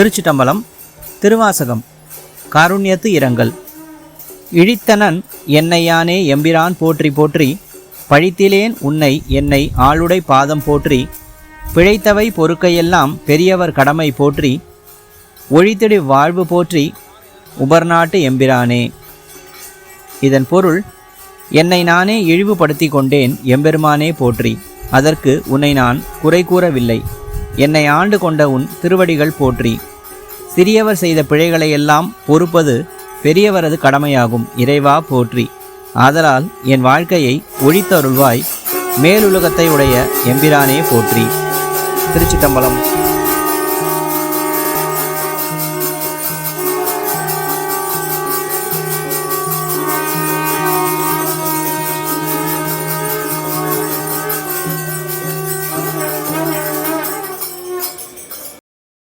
திருச்சிட்டம்பலம் திருவாசகம் காருண்யத்து இரங்கல். இழித்தனன் என்னை யானே எம்பிரான் போற்றி போற்றி பழித்திலேன் உன்னை என்னை ஆளுடை பாதம் போற்றி பிழைத்தவை பொறுக்கையெல்லாம் பெரியவர் கடமை போற்றி ஒழித்திடு வாழ்வு போற்றி உபர்நாட்டு எம்பிரானே. இதன் பொருள் என்னை நானே இழிவுபடுத்தி கொண்டேன் எம்பெருமானே போற்றி அதற்கு உன்னை நான் குறை கூறவில்லை. என்னை ஆண்டு கொண்ட உன் திருவடிகள் போற்றி. சிறியவர் செய்த பிழைகளை எல்லாம் பொறுப்பது பெரியவரது கடமையாகும். இறைவா போற்றி. ஆதலால் என் வாழ்க்கையை ஒழித்தருள்வாய். மேலுலகத்தை உடைய எம்பிரானே போற்றி. திருச்சிட்டம்பலம்